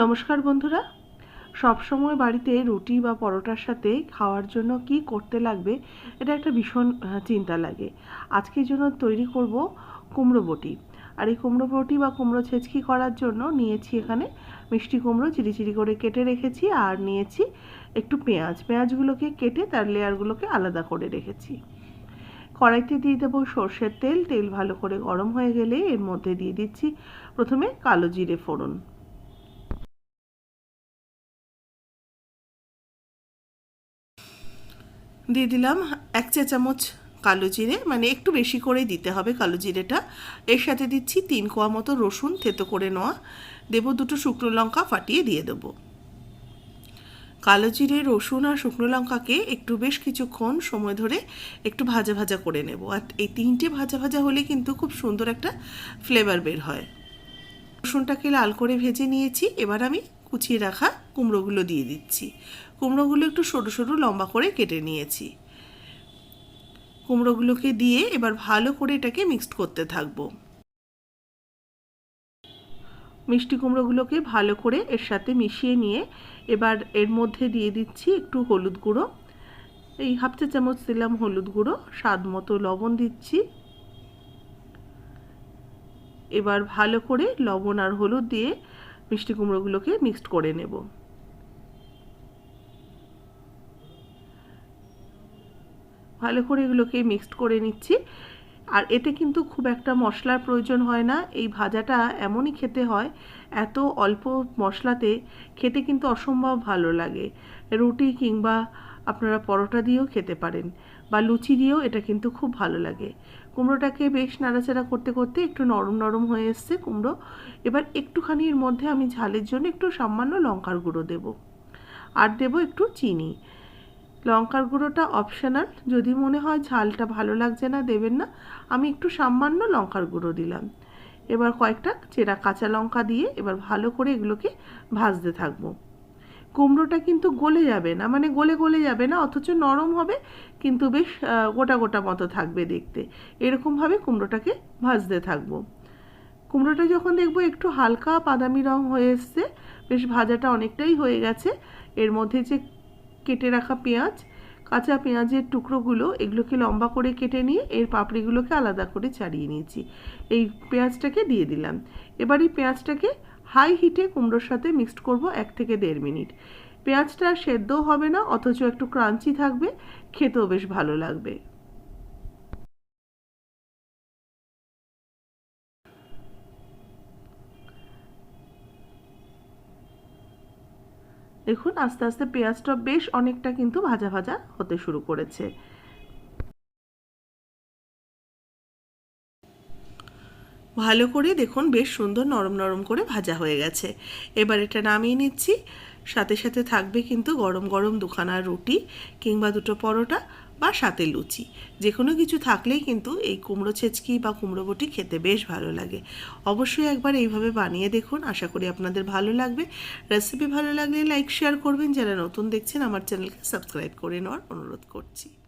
নমস্কার বন্ধুরা। সব সময় বাড়িতে রুটি বা পরোটার সাথে খাওয়ার জন্য কি করতে লাগবে, এটা একটা ভীষণ চিন্তা লাগে। আজকের জন্য তৈরি করব কুমড়ো বটি। আর এই কুমড়ো বটি বা কুমড়ো ছেচকি করার জন্য নিয়েছি এখানে মিষ্টি কুমড়ো চিরি করে কেটে রেখেছি আর নিয়েছি একটু পেঁয়াজ। পেঁয়াজগুলোকে কেটে তার লেয়ারগুলোকে আলাদা করে রেখেছি। কড়াইতে দিয়ে দেবো সর্ষের তেল। তেল ভালো করে গরম হয়ে গেলে এর মধ্যে দিয়ে দিচ্ছি প্রথমে কালো জিরে ফোড়ন। দিয়ে দিলাম এক চা চামচ কালো জিরে মানে একটু বেশি করেই দিতে হবে কালো জিরেটা। এর সাথে দিচ্ছি তিন কোয়া মতো রসুন থেতো করে নেওয়া। দেবো দুটো শুকনো লঙ্কা ফাটিয়ে দিয়ে দেবো। কালো জিরে, রসুন আর শুকনো লঙ্কাকে একটু বেশ কিছুক্ষণ সময় ধরে একটু ভাজা ভাজা করে নেব। আর এই তিনটে ভাজা ভাজা হলে কিন্তু খুব সুন্দর একটা ফ্লেভার বের হয়। রসুনটাকে লাল করে ভেজে নিয়েছি। এবার আমি কুচিয়ে রাখা কুমড়োগুলো দিয়ে দিচ্ছি। কুমড়োগুলো একটু সরু সরু লম্বা করে কেটে নিয়েছি। কুমড়োগুলোকে দিয়ে এবার ভালো করে এটাকে মিক্সড করতে থাকব। মিষ্টি কুমড়োগুলোকে ভালো করে এর সাথে মিশিয়ে নিয়ে এবার এর মধ্যে দিয়ে দিচ্ছি একটু হলুদ গুঁড়ো। এই হাফ চা চামচ দিলাম হলুদ গুঁড়ো, স্বাদ মতো লবণ দিচ্ছি। এবার ভালো করে লবণ আর হলুদ দিয়ে মিষ্টি কুমড়োগুলোকে মিক্সড করে নেব। ভালো করে এগুলোকে মিক্সড করে নিচ্ছি। আর এতে কিন্তু খুব একটা মশলার প্রয়োজন হয় না। এই ভাজাটা এমনই খেতে হয়, এত অল্প মশলাতে খেতে কিন্তু অসম্ভব ভালো লাগে। রুটি কিংবা আপনারা পরোটা দিয়েও খেতে পারেন বা লুচি দিয়েও এটা কিন্তু খুব ভালো লাগে। কুমড়োটাকে বেশ নাড়াচাড়া করতে করতে একটু নরম নরম হয়ে এসছে কুমড়ো। এবার একটুখানি এর মধ্যে আমি ঝালের জন্য একটু সামান্য লঙ্কার গুঁড়ো দেব। আর দেব একটু চিনি। লঙ্কার গুঁড়োটা অপশনাল যদি মনে হয় ঝালটা ভালো লাগছে না দেবেন না, আমি একটু সামান্য লঙ্কার গুঁড়ো দিলাম। এবার কয়েকটা চেরা কাঁচা লঙ্কা দিয়ে এবার ভালো করে এগুলোকে ভাজতে থাকব। কুমড়োটা কিন্তু গলে যাবে না মানে গলে গলে যাবে না, অথচ নরম হবে, কিন্তু বেশ গোটা গোটা মতো থাকবে দেখতে। এরকমভাবে কুমড়োটাকে ভাজতে থাকব। কুমড়োটা যখন দেখব একটু হালকা বাদামি রং হয়ে এসছে, বেশ ভাজাটা অনেকটাই হয়ে গেছে। এর মধ্যে যে কেটে রাখা পেঁয়াজ, কাঁচা পেঁয়াজের টুকরোগুলো, এগুলোকে লম্বা করে কেটে নিয়ে এর পাপড়িগুলোকে আলাদা করে ছাড়িয়ে নিয়েছি। এই পেঁয়াজটাকে দিয়ে দিলাম। এবার এই পেঁয়াজটাকে হাই হিটে কুমড়োর সাথে মিক্সড করব এক থেকে দেড় মিনিট। পেঁয়াজটা সেদ্ধও হবে না, অথচ একটু ক্রাঞ্চি থাকবে, খেতেও বেশ ভালো লাগবে। দেখুন, আস্তে আস্তে পেঁয়াজটা বেশ অনেকটা কিন্তু ভাজা ভাজা হতে শুরু করেছে। ভালো করে দেখুন, বেশ সুন্দর নরম নরম করে ভাজা হয়ে গেছে। এবার এটা নামিয়ে নিচ্ছি। সাথে সাথে থাকবে কিন্তু গরম গরম দুখানা রুটি কিংবা দুটো পরোটা বা সাথে লুচি। যে কোনো কিছু থাকলেই কিন্তু এই কুমড়ো ছেচকি বা কুমড়ো বটি খেতে বেশ ভালো লাগে। অবশ্যই একবার এইভাবে বানিয়ে দেখুন, আশা করি আপনাদের ভালো লাগবে। রেসিপি ভালো লাগলে লাইক, শেয়ার করবেন। যারা নতুন দেখছেন, আমার চ্যানেলকে সাবস্ক্রাইব করে নেওয়ার অনুরোধ করছি।